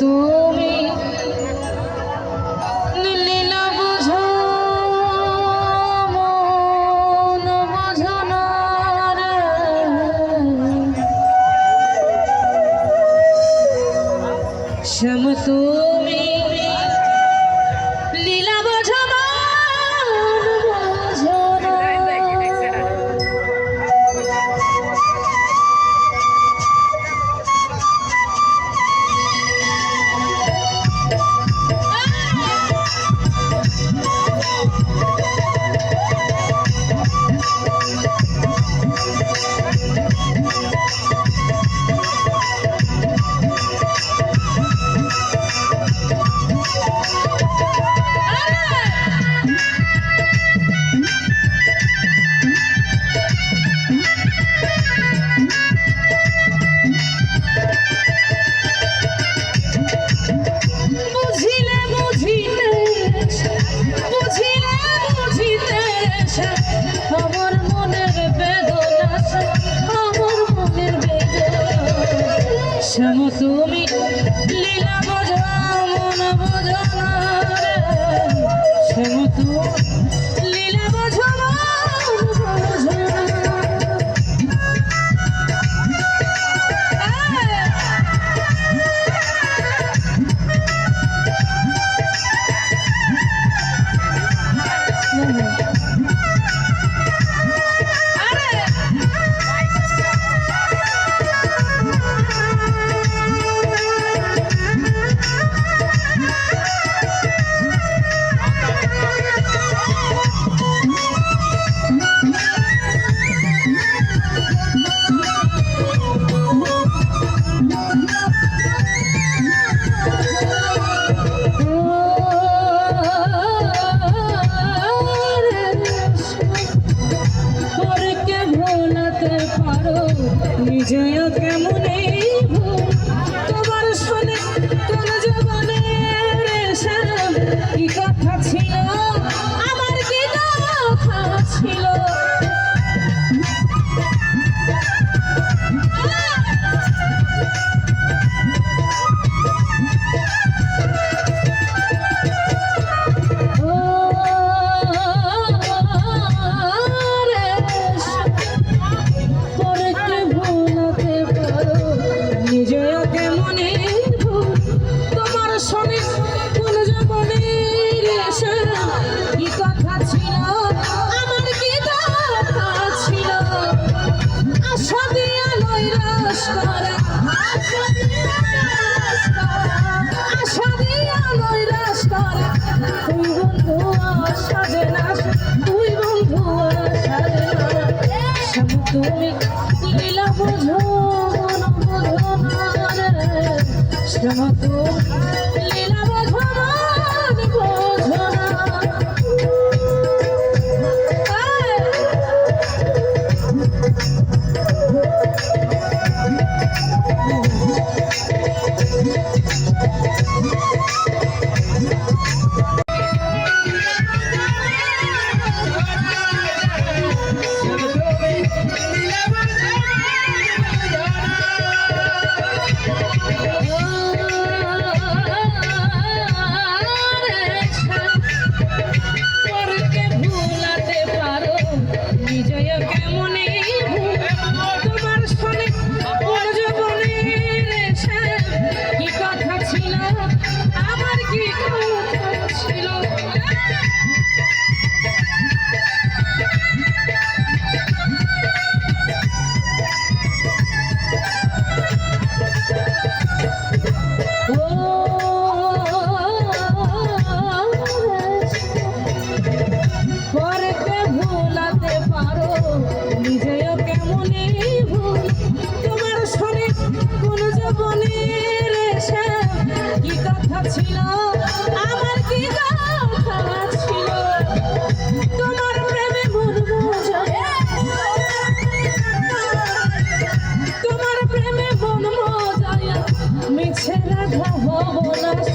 তুমি লীলা বুঝো মন বুঝো শ্যাম তুমি শ্যাম তুমি। Do you মতো লীলা বোঝো না বোঝো না। মিছে রাধা ভবনাশ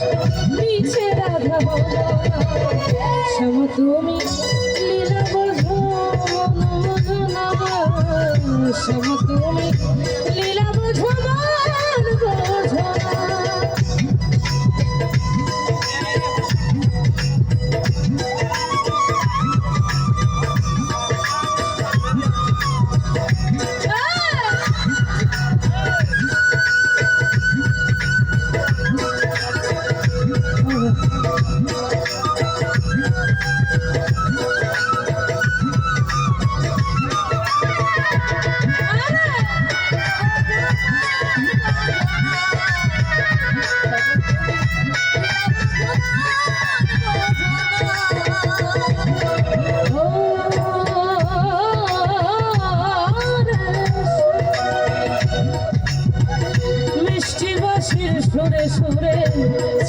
মিছে রাধা ভবনাশ তুমি লীলা বোঝো মন মন তুমি লীলা বোঝো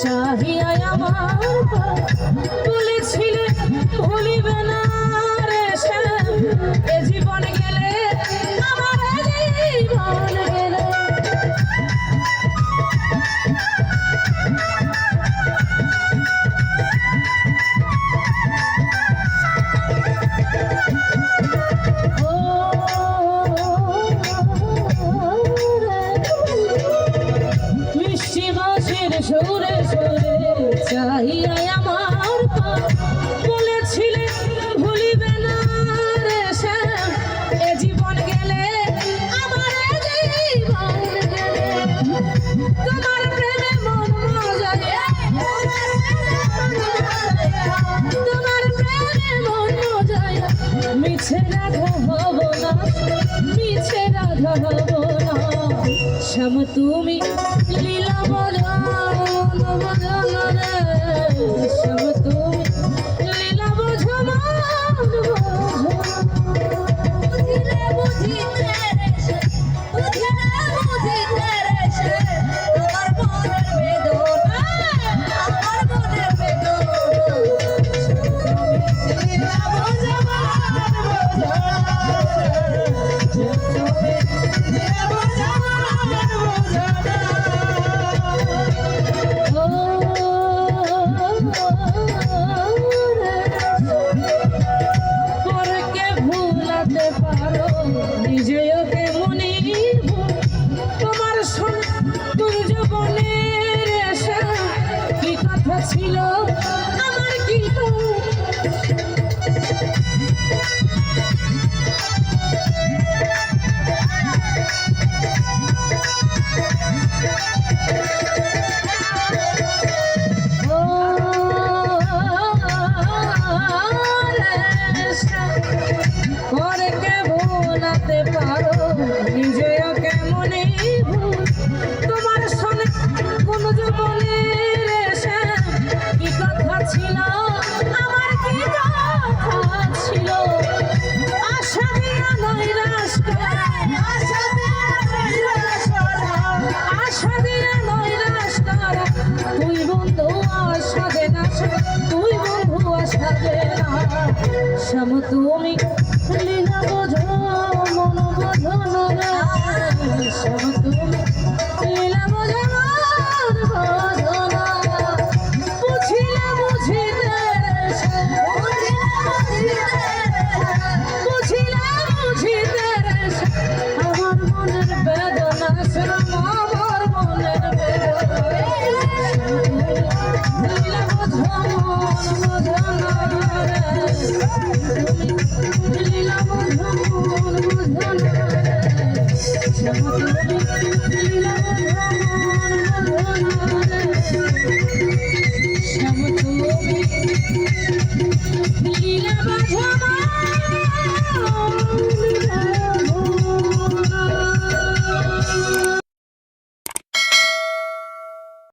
चाहे মনের সুরে সুরে চাহিয়াই আমার বলেছিলে ভুলিবে না রে এ জীবন গেলে আমার তোমার প্রেমে মন তোমার প্রেমে মন মজায়। মিছে রাধা হব না, মিছে রাধা হব শ্যাম তুমি লীলা বদন বদন রে। শ্যাম ছিল বোঝাম তুমি লীলা বোঝো মন বোঝো না